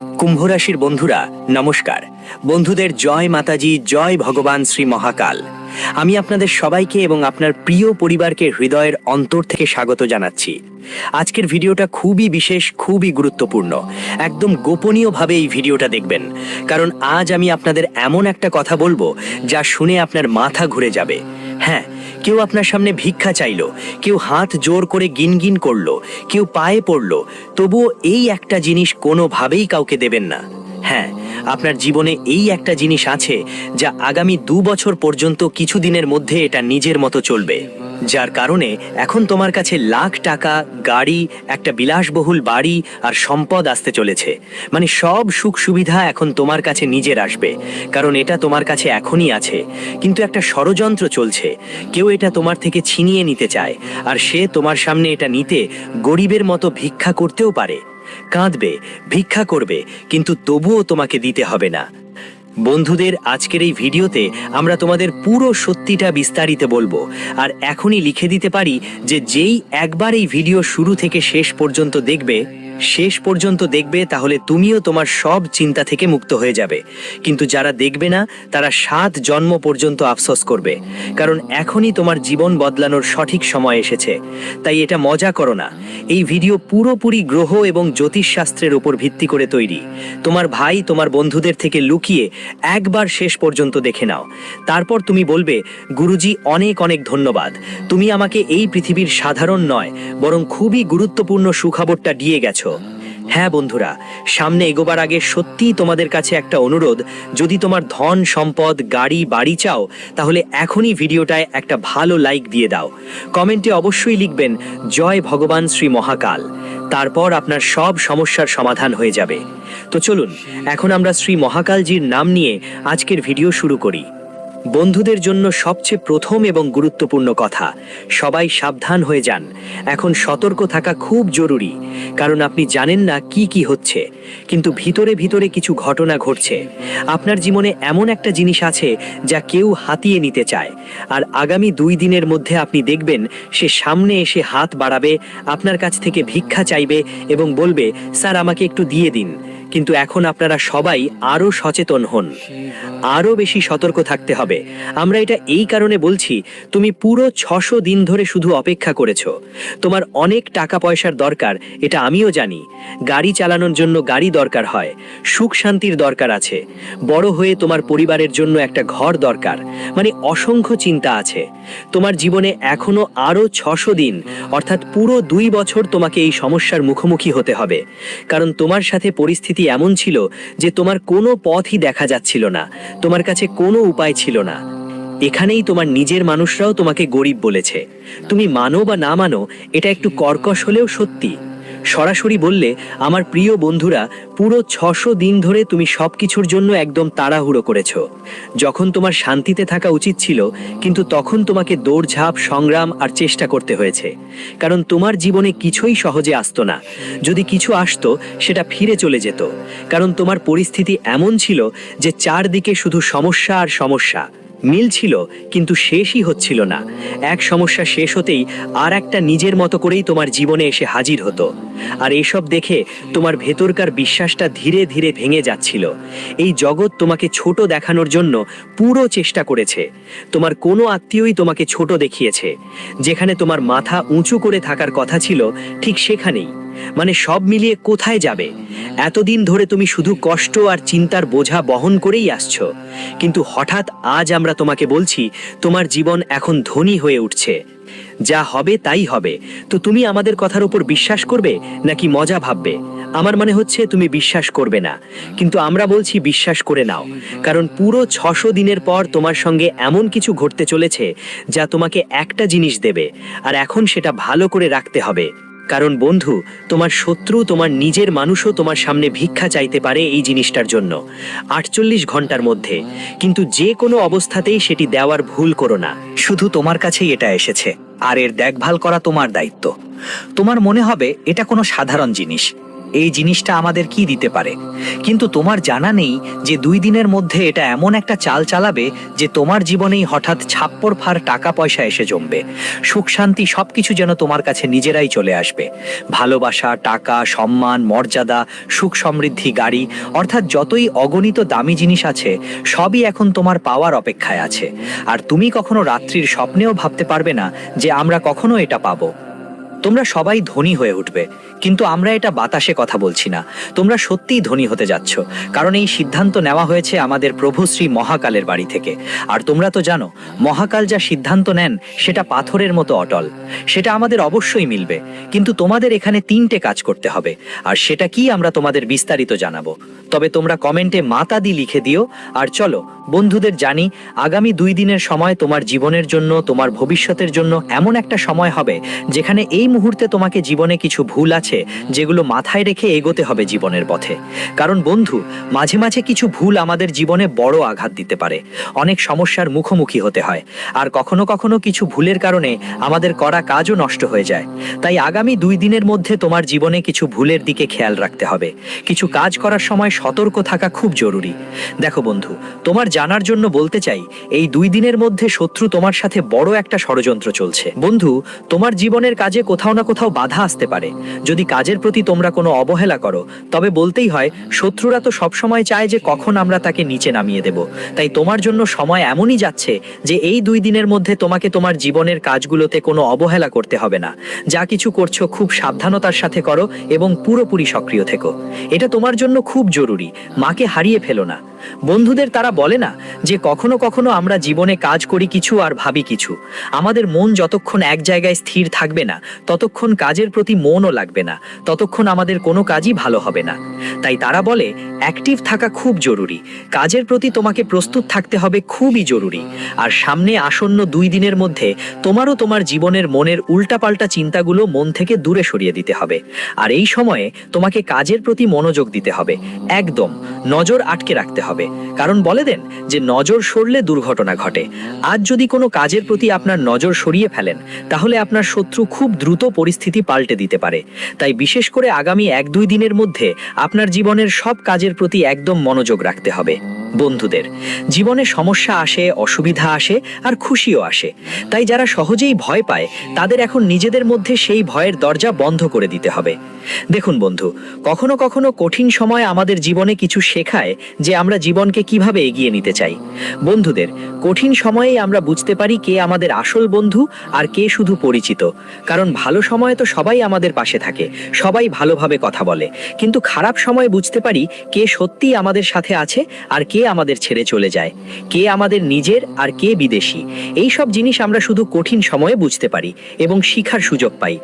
কুম্ভ রাশির বন্ধুরা, নমস্কার। বন্ধুদের জয় মাতাজি, জয় ভগবান শ্রী মহাকাল। আমি আপনাদের সবাইকে এবং আপনার প্রিয় পরিবারকে হৃদয়ের অন্তর থেকে স্বাগত জানাচ্ছি। আজকের ভিডিওটা খুবই বিশেষ, খুবই গুরুত্বপূর্ণ। একদম গোপনীয়ভাবে এই ভিডিওটা দেখবেন। কারণ আজ আমি আপনাদের এমন একটা কথা বলব, যা শুনে আপনার মাথা ঘুরে যাবে। হ্যাঁ কেউ আপনার সামনে ভিক্ষা চাইল, কেউ হাত জোর করে গিনগিন করল, কেউ পায়ে পড়ল, তবুও এই একটা জিনিস কোনোভাবেই কাউকে দেবেন না। হ্যাঁ আপনার জীবনে এই একটা জিনিস আছে যা আগামী দু বছর পর্যন্ত কিছুদিনের মধ্যে এটা নিজের মতো চলবে। যার কারণে এখন তোমার কাছে লাখ টাকা, গাড়ি, একটা বিলাসবহুল বাড়ি আর সম্পদ আসতে চলেছে। মানে সব সুখ সুবিধা এখন তোমার কাছে নিজের আসবে, কারণ এটা তোমার কাছে এখনই আছে। কিন্তু একটা ষড়যন্ত্র চলছে, কেউ এটা তোমার থেকে ছিনিয়ে নিতে চায়, আর সে তোমার সামনে এটা নিতে গরিবের মতো ভিক্ষা করতেও পারে। কাঁদবে, ভিক্ষা করবে, কিন্তু তবুও তোমাকে দিতে হবে না। বন্ধুদের, আজকের এই ভিডিওতে আমরা তোমাদের পুরো সত্যিটা বিস্তারিত বলব, আর এখনই লিখে দিতে পারি যে যেই একবার এই ভিডিও শুরু থেকে শেষ পর্যন্ত দেখবে শেষ পর্যন্ত দেখবে, তাহলে তুমিও তোমার সব চিন্তা থেকে মুক্ত হয়ে যাবে। কিন্তু যারা দেখবে না, তারা সাত জন্ম পর্যন্ত আফসোস করবে। কারণ এখনই তোমার জীবন বদলানোর সঠিক সময় এসেছে। তাই এটা মজা করো না। এই ভিডিও পুরোপুরি গ্রহ এবং জ্যোতিষশাস্ত্রের উপর ভিত্তি করে তৈরি। তোমার ভাই তোমার বন্ধুদের থেকে লুকিয়ে একবার শেষ পর্যন্ত দেখে নাও। তারপর তুমি বলবে, গুরুজি, অনেক অনেক ধন্যবাদ। তুমি আমাকে এই পৃথিবীর সাধারণ নয়, বরং খুবই গুরুত্বপূর্ণ সুখবরটা দিয়ে গেছো। হ্যাঁ বন্ধুরা, সামনে এগোবার আগে সত্যিই তোমাদের কাছে একটা অনুরোধ, যদি তোমার ধন, সম্পদ, গাড়ি, বাড়ি চাও, তাহলে এখনই ভিডিওটায় একটা ভালো লাইক দিয়ে দাও। কমেন্টে অবশ্যই লিখবেন, জয় ভগবান শ্রী মহাকাল। তারপর আপনার সব সমস্যার সমাধান হয়ে যাবে। তো চলুন, এখন আমরা শ্রী মহাকালজির নাম নিয়ে আজকের ভিডিও শুরু করি। বন্ধুদের জন্য সবচেয়ে প্রথম এবং গুরুত্বপূর্ণ কথা, সবাই সাবধান হয়ে যান। এখন সতর্ক থাকা খুব জরুরি, কারণ আপনি জানেন না কি কি হচ্ছে, কিন্তু ভিতরে ভিতরে কিছু ঘটনা ঘটছে। আপনার জীবনে এমন একটা জিনিস আছে যা কেউ হাতিয়ে নিতে চায়, আর আগামী দুই দিনের মধ্যে আপনি দেখবেন সে সামনে এসে হাত বাড়াবে, আপনার কাছ থেকে ভিক্ষা চাইবে এবং বলবে, স্যার, আমাকে একটু দিয়ে দিন। কিন্তু এখন আপনারা সবাই আরও সচেতন হন। আরও বেশি সতর্ক থাকতে হবে। আমরা এটা এই কারণে বলছি, তুমি পুরো ছশো দিন ধরে শুধু অপেক্ষা করেছ। তোমার অনেক টাকা পয়সার দরকার, এটা আমিও জানি। গাড়ি চালানোর জন্য গাড়ি দরকার হয়, সুখ শান্তির দরকার আছে। বড় হয়ে তোমার পরিবারের জন্য একটা ঘর দরকার মানে অসংখ্য চিন্তা আছে। তোমার জীবনে এখনও আরও ছশো দিন, অর্থাৎ পুরো দুই বছর তোমাকে এই সমস্যার মুখোমুখি হতে হবে। কারণ তোমার সাথে পরিস্থিতি এমন ছিল যে তোমার কোনো পথই দেখা যাচ্ছিল না, তোমার কাছে কোনো উপায় ছিল না। এখানেই তোমার নিজের মানুষরাও তোমাকে গরিব বলেছে। তুমি মানো বা না মানো, এটা একটু কর্কশ হলেও সত্যি। সরাসরি বললে, আমার প্রিয় বন্ধুরা, পুরো ছশো দিন ধরে তুমি সব কিছুর জন্য একদম তাড়াহুড়ো করেছ। যখন তোমার শান্তিতে থাকা উচিত ছিল, কিন্তু তখন তোমাকে দৌড়ঝাঁপ, সংগ্রাম আর চেষ্টা করতে হয়েছে। কারণ তোমার জীবনে কিছুই সহজে আসতো না। যদি কিছু আসতো, সেটা ফিরে চলে যেত। কারণ তোমার পরিস্থিতি এমন ছিল যে চারদিকে শুধু সমস্যা আর সমস্যা। মিল ছিল, কিন্তু শেষই হচ্ছিল না। এক সমস্যা শেষ হতেই আর একটা নিজের মতো করেই তোমার জীবনে এসে হাজির হতো। আর এসব দেখে তোমার ভেতরকার বিশ্বাসটা ধীরে ধীরে ভেঙে যাচ্ছিল। এই জগৎ তোমাকে ছোট দেখানোর জন্য পুরো চেষ্টা করেছে। তোমার কোনো আত্মীয়ই তোমাকে ছোট দেখিয়েছে। যেখানে তোমার মাথা উঁচু করে থাকার কথা ছিল, ঠিক সেখানেই। মানে সব মিলিয়ে কোথায় যাবে? এতদিন ধরে তুমি শুধু কষ্ট আর চিন্তার বোঝা বহন করেই আসছো। কিন্তু হঠাৎ আজ আমরা তোমাকে বলছি, তোমার জীবন এখন ধনী হয়ে উঠছে। যা হবে তাই হবে। তো তুমি আমাদের কথার উপর বিশ্বাস করবে, নাকি মজা ভাববে? আমার মানে হচ্ছে তুমি বিশ্বাস করবে না। কিন্তু আমরা বলছি বিশ্বাস করে নাও। কারণ পুরো ছশো দিনের পর তোমার সঙ্গে এমন কিছু ঘটতে চলেছে, যা তোমাকে একটা জিনিস দেবে, আর এখন সেটা ভালো করে রাখতে হবে। কারণ বন্ধু, তোমার শত্রু, তোমার নিজের মানুষও তোমার সামনে ভিক্ষা চাইতে পারে এই জিনিসটার জন্য। আটচল্লিশ ঘণ্টার মধ্যে। কিন্তু যে কোনো অবস্থাতেই সেটি দেওয়ার ভুল করো না। শুধু তোমার কাছেই এটা এসেছে। আর এর দেখভাল করা তোমার দায়িত্ব। তোমার মনে হবে এটা কোনো সাধারণ জিনিস। এই জিনিসটা আমাদের কি দিতে পারে? কিন্তু তোমার জানা নেই যে দুই দিনের মধ্যে এটা এমন একটা চাল চালাবে যে তোমার জীবনেই হঠাৎ ছাপ্পর ফার টাকা পয়সা এসে জমবে। সুখ শান্তি সবকিছু যেন তোমার কাছে নিজেরাই চলে আসবে। ভালোবাসা, টাকা, সম্মান, মর্যাদা, সুখ সমৃদ্ধি, গাড়ি, অর্থাৎ যতই অগণিত দামি জিনিস আছে, সবই এখন তোমার পাওয়ার অপেক্ষায় আছে। আর তুমি কখনো রাত্রির স্বপ্নেও ভাবতে পারবে না যে আমরা কখনো এটা পাবো। তোমরা সবাই ধনী হয়ে উঠবে। কিন্তু আমরা এটা বাতাসে কথা বলছি না। তোমরা সত্যিই ধনী হতে যাচ্ছ, কারণ এই সিদ্ধান্ত নেওয়া হয়েছে আমাদের প্রভু শ্রী মহাকালের বাড়ি থেকে। আর তোমরা তো জানো, মহাকাল যা সিদ্ধান্ত নেন, সেটা পাথরের মতো অটল। সেটা আমাদের অবশ্যই মিলবে, কিন্তু তোমাদের এখানে তিনটে কাজ করতে হবে, আর সেটা কি আমরা তোমাদের বিস্তারিত জানাব। তবে তোমরা কমেন্টে মাতাদি লিখে দিও, আর চলো, বন্ধুদের জানি, আগামী দুই দিনের সময় তোমার জীবনের জন্য, তোমার ভবিষ্যতের জন্য এমন একটা সময় হবে, যেখানে এই মুহূর্তে তোমাকে জীবনে কিছু ভুল আছে, যেগুলো মাথায় রেখে এগোতে হবে জীবনের পথে। কারণ বন্ধু, মাঝে মাঝে কিছু ভুল আমাদের জীবনে বড় আঘাত দিতে পারে। অনেক সমস্যার মুখোমুখি হতে হয়। আর কখনো কখনো কিছু ভুলের কারণে আমাদের করা কাজও নষ্ট হয়ে যায়। তাই আগামী দুই দিনের মধ্যে তোমার জীবনে কিছু ভুলের দিকে খেয়াল রাখতে হবে। কিছু কাজ করার সময় সতর্ক থাকা খুব জরুরি। দেখো বন্ধু, তোমার জানার জন্য বলতে চাই, এই দুই দিনের মধ্যে শত্রু তোমার সাথে বড় একটা ষড়যন্ত্র চলছে। বন্ধু, তোমার জীবনের কাজে কোথাও না কোথাও বাধা আসতে পারে। যদি কাজের প্রতি তোমরা কোনো অবহেলা করো। তবে বলতেই হয়, শত্রুরা তো সবসময় চায় যে কখন আমরা তাকে নিচে নামিয়ে দেব। তাই তোমার জন্য সময় এমনই যাচ্ছে যে এই দুই দিনের মধ্যে তোমাকে তোমার জীবনের কাজগুলোতে কোনো অবহেলা করতে হবে না। যা কিছু করছ খুব সাবধানতার সাথে করো এবং পুরোপুরি সক্রিয় থেকো। এটা তোমার জন্য খুব জরুরি। মাকে হারিয়ে ফেলো না। বন্ধুদের তারা বলে না যে কখনো কখনো আমরা জীবনে কাজ করি কিছু আর ভাবি কিছু। আমাদের মন যতক্ষণ এক জায়গায় স্থির থাকবে না, ততক্ষণ কাজের প্রতি মনও লাগবে না, ততক্ষণ আমাদের কোনো কাজই ভালো হবে না। তাই তারা বলে, অ্যাক্টিভ থাকা খুব জরুরি, কাজের প্রতি তোমাকে প্রস্তুত থাকতে হবে খুবই জরুরি। আর সামনে আসন্ন দুই দিনের মধ্যে তোমারও তোমার জীবনের মনের উল্টাপাল্টা চিন্তাগুলো মন থেকে দূরে সরিয়ে দিতে হবে। আর এই সময়ে তোমাকে কাজের প্রতি মনোযোগ দিতে হবে, একদম, নজর আটকে রাখতে হবে। কারণ বলে দেন যে নজর সরলে দুর্ঘটনা ঘটে। আজ যদি কোনো কাজের প্রতি আপনার নজর সরিয়ে ফেলেন, তাহলে আপনার শত্রু খুব দ্রুত পরিস্থিতি পাল্টে দিতে পারে। তাই বিশেষ করে আগামী এক দুই দিনের মধ্যে আপনার জীবনের সব কাজের প্রতি একদম মনোযোগ রাখতে হবে। বন্ধুদের, জীবনে সমস্যা আসে, অসুবিধা আসে আর খুশিও আসে। তাই যারা সহজেই ভয় পায়, তাদের এখন নিজেদের মধ্যে সেই ভয়ের দরজা বন্ধ করে দিতে হবে। দেখুন বন্ধু, কখনো কখনো কঠিন সময় আমাদের জীবনে কিছু শেখায় যে আমরা জীবনকে কীভাবে এগিয়ে নিতে চাই? বন্ধুদের, কঠিন সময়েই আমরা বুঝতে পারি কে আমাদের আসল বন্ধু আর কে শুধু পরিচিত। কারণ ভালো সময়ে তো সবাই আমাদের পাশে থাকে, সবাই ভালোভাবে কথা বলে। কিন্তু খারাপ সময়ে বুঝতে পারি কে সত্যিই আমাদের সাথে আছে আর কে আমাদের ছেড়ে চলে যায়। কে আমাদের নিজের আর কে বিদেশি। এই সব জিনিস আমরা শুধু কঠিন সময়ে বুঝতে পারি এবং শিখার সুযোগ পাই।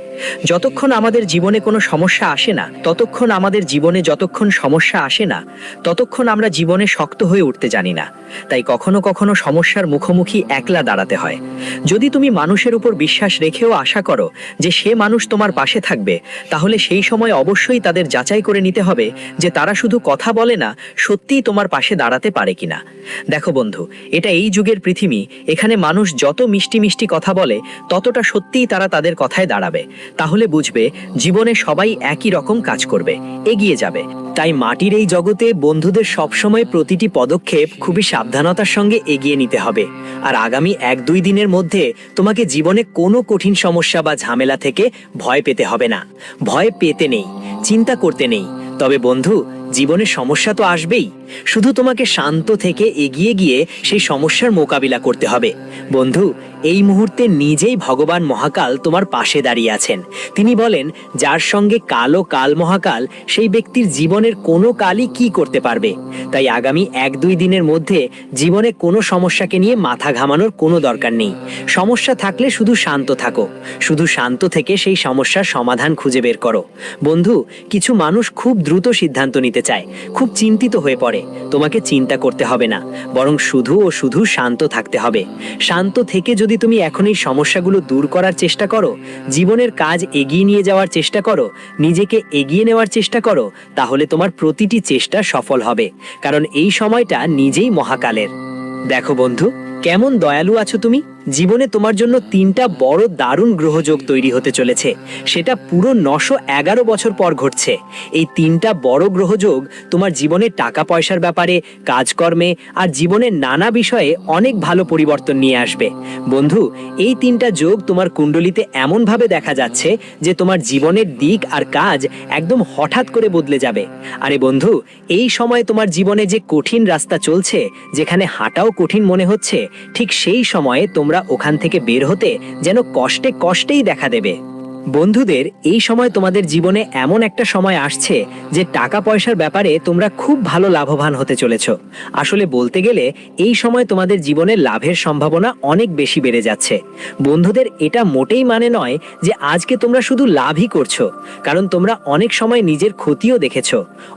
যতক্ষণ আমাদের জীবনে কোনো সমস্যা আসে না, ততক্ষণ আমাদের জীবনে যতক্ষণ সমস্যা আসে না, ততক্ষণ আমরা জীবনে শক্ত হয়ে উঠতে জানি না। তাই কখনো কখনো সমস্যার মুখোমুখি একলা দাঁড়াতে হয়। যদি তুমি মানুষের উপর বিশ্বাস রেখেও আশা করো যে সে মানুষ তোমার পাশে থাকবে, তাহলে সেই সময় অবশ্যই তাদের যাচাই করে নিতে হবে যে তারা শুধু কথা বলে না, সত্যিই তোমার পাশে দাঁড়াতে পারে কিনা। দেখো বন্ধু, এটা এই যুগের পৃথিবী, এখানে মানুষ যত মিষ্টি মিষ্টি কথা বলে, ততটা সত্যিই তারা তাদের কথায় দাঁড়াবে। তাহলে বুঝবে, জীবনে সবাই একই রকম কাজ করবে, এগিয়ে যাবে। তাই মাটির এই জগতে বন্ধুদের সবসময় প্রতিটি পদক্ষেপ খুবই সাবধানতার সঙ্গে এগিয়ে নিতে হবে। আর আগামী এক দুই দিনের মধ্যে তোমাকে জীবনে কোনো কঠিন সমস্যা বা ঝামেলা থেকে ভয় পেতে হবে না। ভয় পেতে নেই, চিন্তা করতে নেই। তবে বন্ধু, জীবনে সমস্যা তো আসবেই। শুধু তোমাকে শান্ত থেকে এগিয়ে গিয়ে সেই সমস্যার মোকাবিলা করতে হবে। বন্ধু এই মুহূর্তে নিজেই ভগবান মহাকাল তোমার পাশে দাঁড়িয়ে আছেন। তিনি বলেন, যার সঙ্গে কালো কাল মহাকাল, সেই ব্যক্তির জীবনের কোনো কালই কি করতে পারবে? তাই আগামী এক দুই দিনের মধ্যে জীবনে কোনো সমস্যাকে নিয়ে মাথা ঘামানোর কোনো দরকার নেই। সমস্যা থাকলে শুধু শান্ত থাকো। শুধু শান্ত থেকে সেই সমস্যার সমাধান খুঁজে বের করো। বন্ধু, কিছু মানুষ খুব দ্রুত সিদ্ধান্ত নিতে চায়, খুব চিন্তিত হয়ে পড়ে। তোমাকে চিন্তা করতে হবে না, বরং শুধু ও শুধু শান্ত থাকতে হবে। শান্ত থেকে যদি তুমি এখন এই সমস্যাগুলো দূর করার চেষ্টা করো, জীবনের কাজ এগিয়ে নিয়ে যাওয়ার চেষ্টা করো, নিজেকে এগিয়ে নেওয়ার চেষ্টা করো, তাহলে তোমার প্রতিটি চেষ্টা সফল হবে। কারণ এই সময়টা নিজেই মহাকালের। দেখো বন্ধু কেমন দয়ালু আছো তুমি? জীবনে তোমার জন্য তিনটা বড় দারুণ গ্রহযোগ তৈরি হতে চলেছে। সেটা পুরো নশো এগারো বছর পর ঘটছে। এই তিনটা বড় গ্রহযোগ তোমার জীবনে টাকা পয়সার ব্যাপারে, কাজকর্মে আর জীবনের নানা বিষয়ে অনেক ভালো পরিবর্তন নিয়ে আসবে। বন্ধু, এই তিনটা যোগ তোমার কুণ্ডলিতে এমনভাবে দেখা যাচ্ছে যে তোমার জীবনের দিক আর কাজ একদম হঠাৎ করে বদলে যাবে। আরে বন্ধু, এই সময় তোমার জীবনে যে কঠিন রাস্তা চলছে, যেখানে হাঁটাও কঠিন মনে হচ্ছে ঠিক সেই সময়ে তোমরা ওখান থেকে বের হতে যেন কষ্টে কষ্টেই দেখা দেবে। বন্ধুদের, এই সময় তোমাদের জীবনে এমন একটা সময় আসছে যে টাকা পয়সার ব্যাপারে তোমরা খুব ভালো লাভবান হতে চলেছ। আসলে বলতে গেলে, এই সময় তোমাদের জীবনে লাভের সম্ভাবনা অনেক বেশি বেড়ে যাচ্ছে। বন্ধুদের এটা মোটেই মানে নয় যে আজকে তোমরা শুধু লাভই করছ, কারণ তোমরা অনেক সময় নিজের ক্ষতিও দেখেছ।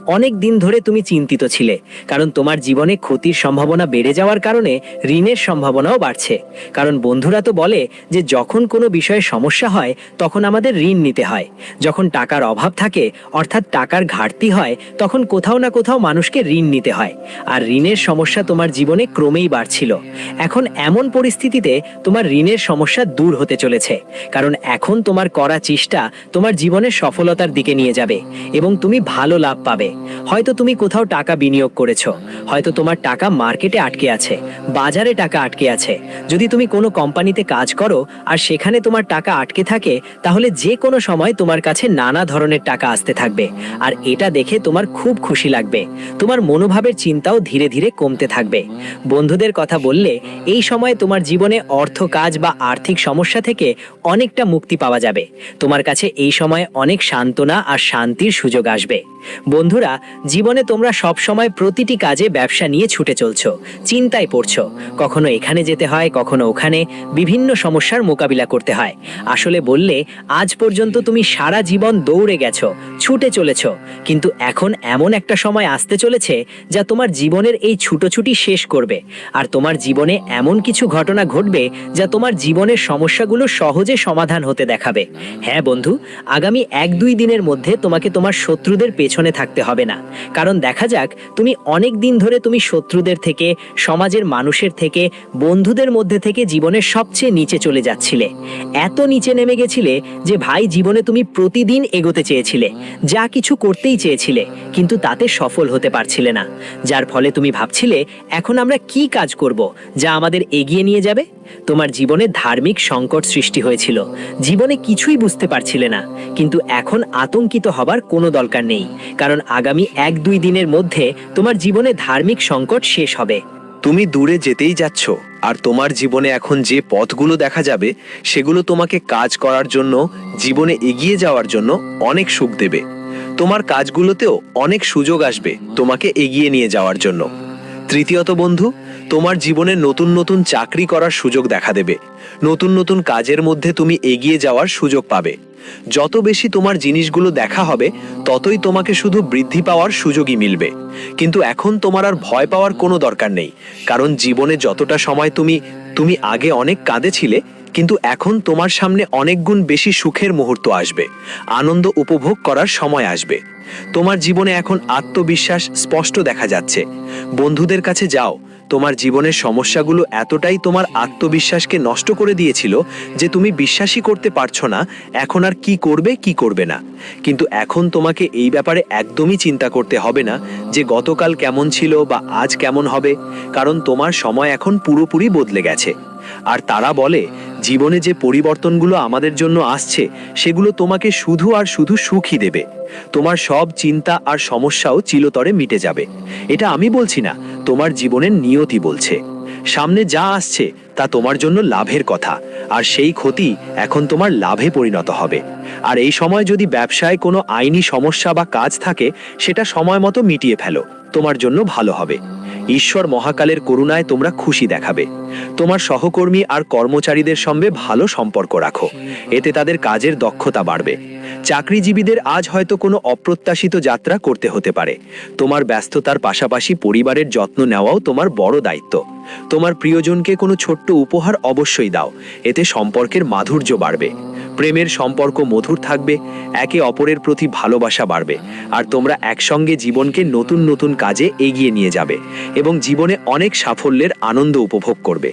অনেক দিন ধরে তুমি চিন্তিত ছিলে, কারণ তোমার জীবনে ক্ষতির সম্ভাবনা বেড়ে যাওয়ার কারণে ঋণের সম্ভাবনাও বাড়ছে। কারণ বন্ধুরা তো বলে যে যখন কোনো বিষয়ে সমস্যা হয়, তখন আমাদের ঋণ নিতে হয়। যখন টাকার অভাব থাকে, অর্থাৎ টাকার ঘাটতি হয়, তখন কোথাও না কোথাও মানুষকে ঋণ নিতে হয়। আর ঋণের সমস্যা তোমার জীবনে ক্রমেই বাড়ছিল। এখন এমন পরিস্থিতিতে তোমার ঋণের সমস্যা দূর হতে চলেছে। কারণ এখন তোমার করা চেষ্টা তোমার জীবনের সফলতার দিকে নিয়ে যাবে এবং তুমি ভালো লাভ পাবে। হয়তো তুমি কোথাও টাকা বিনিয়োগ করেছ। হয়তো তোমার টাকা মার্কেটে আটকে আছে, বাজারে টাকা আটকে আছে। যদি তুমি কোনো কোম্পানিতে কাজ করো, আর সেখানে তোমার টাকা আটকে থাকে, তাহলে যে কোনো সময় তোমার কাছে নানা ধরনের টাকা আসতে থাকবে, আর এটা দেখে তোমার খুব খুশি লাগবে। তোমার মনোভাবের চিন্তাও ধীরে ধীরে কমতে থাকবে। বন্ধুদের কথা বললে, এই সময় তোমার জীবনে অর্থ কাজ বা আর্থিক সমস্যা থেকে অনেকটা মুক্তি পাওয়া যাবে। তোমার কাছে এই সময় অনেক সান্ত্বনা আর শান্তির সুযোগ আসবে। বন্ধুরা, জীবনে তোমরা সব সময় প্রতিটি কাজে ব্যবসা নিয়ে ছুটে চলছো, চিন্তায় পড়ছো। কখনো এখানে যেতে হয়, কখনো ওখানে। বিভিন্ন সমস্যার মোকাবিলা করতে হয়। আসলে বললে আজ পর্যন্ত তুমি সারা জীবন দৌড়ে গেছো, ছুটে চলেছো, কিন্তু এখন এমন একটা সময় আসতে চলেছে যা তোমার জীবনের এই ছুটোছুটি শেষ করবে। আর তোমার জীবনে এমন কিছু ঘটনা ঘটবে যা তোমার জীবনের সমস্যাগুলো সহজে সমাধান হতে দেখাবে। হ্যাঁ বন্ধু, আগামী এক দুই দিনের মধ্যে তোমাকে তোমার শত্রুদের পেছনে থাকতে হবে না। কারণ দেখা যাক, তুমি অনেক দিন ধরে তুমি শত্রুদের থেকে, সমাজের মানুষের থেকে, বন্ধুদের মধ্যে থেকে জীবনের সবচেয়ে নিচে চলে যাচ্ছিলে। এত নিচে নেমে গেছিলে যে ভাই জীবনে তুমি প্রতিদিন এগোতে চেয়েছিলে, যা কিছু করতেই চেয়েছিলে, কিন্তু তাতে সফল হতে পারছিলে না। যার ফলে তুমি ভাবছিলে, এখন আমরা কি কাজ করব, যা আমাদের এগিয়ে নিয়ে যাবে? তোমার জীবনে ধার্মিক সংকট সৃষ্টি হয়েছিল। জীবনে কিছুই বুঝতে পারছিলে না, কিন্তু এখন আতঙ্কিত হবার কোনো দরকার নেই, কারণ আগামী এক দুই দিনের মধ্যে তোমার জীবনে ধার্মিক সংকট শেষ হবে। তুমি দূরে যেতেই যাচ্ছ, আর তোমার জীবনে এখন যে পথগুলো দেখা যাবে, সেগুলো তোমাকে কাজ করার জন্য, জীবনে এগিয়ে যাওয়ার জন্য অনেক সুখ দেবে। তোমার কাজগুলোতেও অনেক সুযোগ আসবে তোমাকে এগিয়ে নিয়ে যাওয়ার জন্য। তৃতীয়ত বন্ধু তোমার জীবনে নতুন নতুন চাকরি করার সুযোগ দেখা দেবে। নতুন নতুন কাজের মধ্যে তুমি এগিয়ে যাওয়ার সুযোগ পাবে। যত বেশি তোমার জিনিসগুলো দেখা হবে, ততই তোমাকে শুধু বৃদ্ধি পাওয়ার সুযোগই মিলবে। কিন্তু এখন তোমার আর ভয় পাওয়ার কোনো দরকার নেই, কারণ জীবনে যতটা সময় তুমি তুমি আগে অনেক কাঁদেছিলে, কিন্তু এখন তোমার সামনে অনেক গুণ বেশি সুখের মুহূর্ত আসবে, আনন্দ উপভোগ করার সময় আসবে। তোমার জীবনে এখন আত্মবিশ্বাস স্পষ্ট দেখা যাচ্ছে। বন্ধুদের কাছে যাও তোমার জীবনের সমস্যাগুলো এতটাই তোমার আত্মবিশ্বাসকে নষ্ট করে দিয়েছিল যে তুমি বিশ্বাসই করতে পারছ না, এখন আর কি করবে কি করবে না। কিন্তু এখন তোমাকে এই ব্যাপারে একদমই চিন্তা করতে হবে না যে গতকাল কেমন ছিল বা আজ কেমন হবে, কারণ তোমার সময় এখন পুরোপুরি বদলে গেছে। আর তারা বলে, জীবনে যে পরিবর্তনগুলো আমাদের জন্য আসছে, সেগুলো তোমাকে শুধু আর শুধু সুখই দেবে। তোমার সব চিন্তা আর সমস্যাও চিরতরে মিটে যাবে। এটা আমি বলছি না, তোমার জীবনের নিয়তি বলছে। সামনে যা আসছে, তা তোমার জন্য লাভের কথা, আর সেই ক্ষতি এখন তোমার লাভে পরিণত হবে। আর এই সময় যদি ব্যবসায় কোনো আইনি সমস্যা বা কাজ থাকে, সেটা সময় মতো মিটিয়ে ফেলো, তোমার জন্য ভালো হবে। ঈশ্বর মহাকালের করুণায় তোমরা খুশি দেখাবে। তোমার সহকর্মী আর কর্মচারীদের সঙ্গে ভালো সম্পর্ক রাখো। এতে তাদের কাজের দক্ষতা বাড়বে। চাকরিজীবীদের আজ হয়তো কোনো অপ্রত্যাশিত যাত্রা করতে হতে পারে। তোমার ব্যস্ততার পাশাপাশি পরিবারের যত্ন নেওয়াও তোমার বড় দায়িত্ব। তোমার প্রিয়জনকে কোনো ছোট্ট উপহার অবশ্যই দাও। এতে সম্পর্কের মাধুর্য বাড়বে। প্রেমের সম্পর্ক মধুর থাকবে, একে অপরের প্রতি ভালোবাসা বাড়বে, আর তোমরা একসঙ্গে জীবনকে নতুন নতুন কাজে এগিয়ে নিয়ে যাবে এবং জীবনে অনেক সাফল্যের আনন্দ উপভোগ করবে।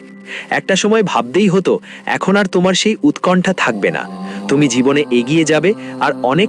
একটা সময় ভাবতেই হতো, এখন আর তোমার সেই উৎকণ্ঠা থাকবে না। তুমি জীবনে এগিয়ে যাবে আর অনেক